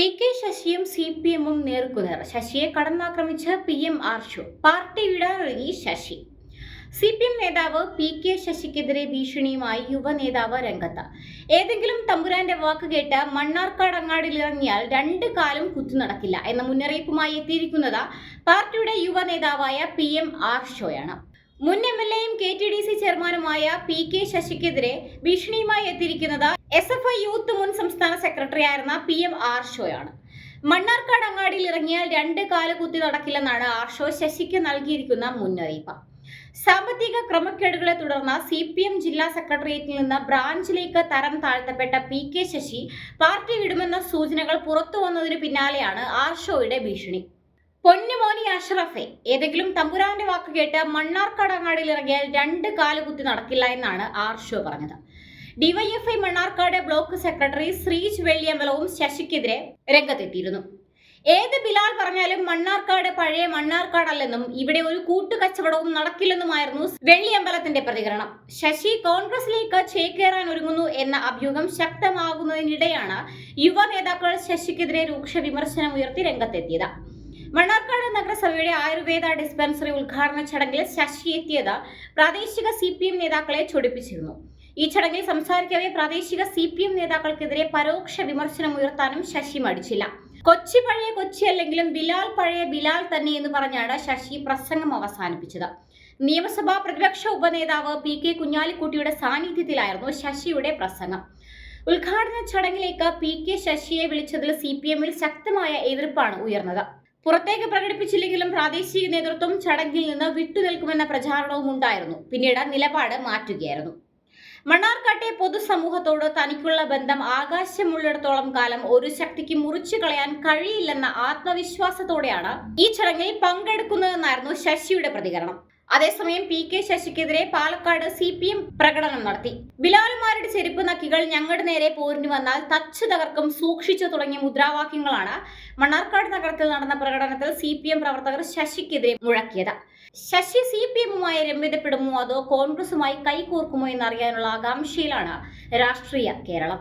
P K ശശിയും C P എമ്മും നേർക്കുനേർ. ശശിയെ കടന്നാക്രമിച്ച് പി എം ആർഷു. പാർട്ടി വിടാനൊരുങ്ങി ശശി. സി പി എം നേതാവ് പി കെ ശശിക്കെതിരെ ഭീഷണിയുമായി യുവ നേതാവ് രംഗത്ത്. ഏതെങ്കിലും തമ്പുരാന്റെ വാക്ക് കേട്ട് മണ്ണാർക്കാട് അങ്ങാടിയിലിറങ്ങിയാൽ രണ്ട് കാലം കുത്തു നടക്കില്ല എന്ന മുന്നറിയിപ്പുമായി എത്തിയിരിക്കുന്നത് പാർട്ടിയുടെ യുവ നേതാവായ പി എം ആർഷോയാണ്. മുൻ എം എൽ എയും കെ ടി ഡി സി ചെയർമാനുമായ പി കെ ശശിക്കെതിരെ ഭീഷണിയുമായി എത്തിയിരിക്കുന്നത് എസ് എഫ് ഐ യൂത്ത് മുൻ സംസ്ഥാന സെക്രട്ടറി ആയിരുന്ന പി എം ആർഷോയാണ്. മണ്ണാർക്കാട് അങ്ങാടിയിൽ ഇറങ്ങിയാൽ രണ്ട് കാല കുത്തി നടക്കില്ലെന്നാണ് ആർഷോ ശശിക്ക് നൽകിയിരിക്കുന്ന മുന്നറിയിപ്പ്. സാമ്പത്തിക ക്രമക്കേടുകളെ തുടർന്ന് സി പി എം ജില്ലാ സെക്രട്ടേറിയറ്റിൽ നിന്ന് ബ്രാഞ്ചിലേക്ക് തരം താഴ്ത്തപ്പെട്ട പി കെ ശശി പാർട്ടി വിടുമെന്ന സൂചനകൾ പുറത്തു വന്നതിന് പിന്നാലെയാണ് ആർഷോയുടെ ഭീഷണി. പൊന്നുമോനി അഷ്റഫെ ഏതെങ്കിലും തമ്പുരാന്റെ വാക്ക് കേട്ട് മണ്ണാർക്കാട് അങ്ങാടിയിൽ ഇറങ്ങിയാൽ രണ്ട് കാലുകുത്തി നടക്കില്ല എന്നാണ് ആർഷോ പറഞ്ഞത്. DYFI Mannarkkad block secretary Sreej വെള്ളിയമ്പലവും ശശിക്കെതിരെ രംഗത്തെത്തിയിരുന്നു. ഏത് ബിലാൽ പറഞ്ഞാലും മണ്ണാർക്കാട് പഴയ മണ്ണാർക്കാടല്ലെന്നും ഇവിടെ ഒരു കൂട്ടുകച്ചവടവും നടക്കില്ലെന്നുമായിരുന്നു വെള്ളിയമ്പലത്തിന്റെ പ്രതികരണം. ശശി കോൺഗ്രസിലേക്ക് ചേക്കേറാൻ ഒരുങ്ങുന്നു എന്ന അഭ്യൂഹം ശക്തമാകുന്നതിനിടെയാണ് യുവ നേതാക്കൾ ശശിക്കെതിരെ രൂക്ഷ വിമർശനം ഉയർത്തി രംഗത്തെത്തിയത്. മണ്ണാർക്കാട് നഗരസഭയുടെ ആയുർവേദ ഡിസ്പെൻസറി ഉദ്ഘാടന ചടങ്ങിൽ ശശി എത്തിയത് പ്രാദേശിക സി നേതാക്കളെ ചൊടിപ്പിച്ചിരുന്നു. ഈ ചടങ്ങിൽ സംസാരിക്കവേ പ്രാദേശിക സി പി എം നേതാക്കൾക്കെതിരെ പരോക്ഷ വിമർശനം ഉയർത്താനും ശശി മടിച്ചില്ല. കൊച്ചി പഴയ കൊച്ചി അല്ലെങ്കിലും ബിലാൽ പഴയ ബിലാൽ തന്നെ എന്ന് പറഞ്ഞാണ് ശശി പ്രസംഗം അവസാനിപ്പിച്ചത്. നിയമസഭാ പ്രതിപക്ഷ ഉപനേതാവ് പി കെ കുഞ്ഞാലിക്കുട്ടിയുടെ സാന്നിധ്യത്തിലായിരുന്നു ശശിയുടെ പ്രസംഗം. ഉദ്ഘാടന ചടങ്ങിലേക്ക് പി കെ ശശിയെ വിളിച്ചതിൽ സി പി എമ്മിൽ ശക്തമായ എതിർപ്പാണ് ഉയർന്നത്. പുറത്തേക്ക് പ്രകടിപ്പിച്ചില്ലെങ്കിലും പ്രാദേശിക നേതൃത്വം ചടങ്ങിൽ നിന്ന് വിട്ടുനിൽക്കുമെന്ന പ്രചാരണവും ഉണ്ടായിരുന്നു പിന്നീട് നിലപാട് മാറ്റുകയായിരുന്നു. മണ്ണാർക്കാട്ടെ പൊതുസമൂഹത്തോട് തനിക്കുള്ള ബന്ധം ആകാശമുള്ളിടത്തോളം കാലം ഒരു ശക്തിക്ക് മുറിച്ചു കളയാൻ കഴിയില്ലെന്ന ആത്മവിശ്വാസത്തോടെയാണ് ഈ ചടങ്ങിൽ പങ്കെടുക്കുന്നതെന്നായിരുന്നു ശശിയുടെ പ്രതികരണം. അതേസമയം പി കെ ശശിക്കെതിരെ പാലക്കാട് സി പി എം പ്രകടനം നടത്തി. ബിലാലുമാരുടെ ചെരുപ്പ് നക്കികൾ ഞങ്ങളുടെ നേരെ പോരിന് വന്നാൽ തച്ചു തകർക്കും സൂക്ഷിച്ചു തുടങ്ങിയ മുദ്രാവാക്യങ്ങളാണ് മണ്ണാർക്കാട് നഗരത്തിൽ നടന്ന പ്രകടനത്തിൽ സി പി എം പ്രവർത്തകർ ശശിക്കെതിരെ മുഴക്കിയത്. ശശി സി പി എമ്മുമായി രമ്യതപ്പെടുമോ അതോ കോൺഗ്രസുമായി കൈകോർക്കുമോ എന്നറിയാനുള്ള ആകാംക്ഷയിലാണ് രാഷ്ട്രീയ കേരളം.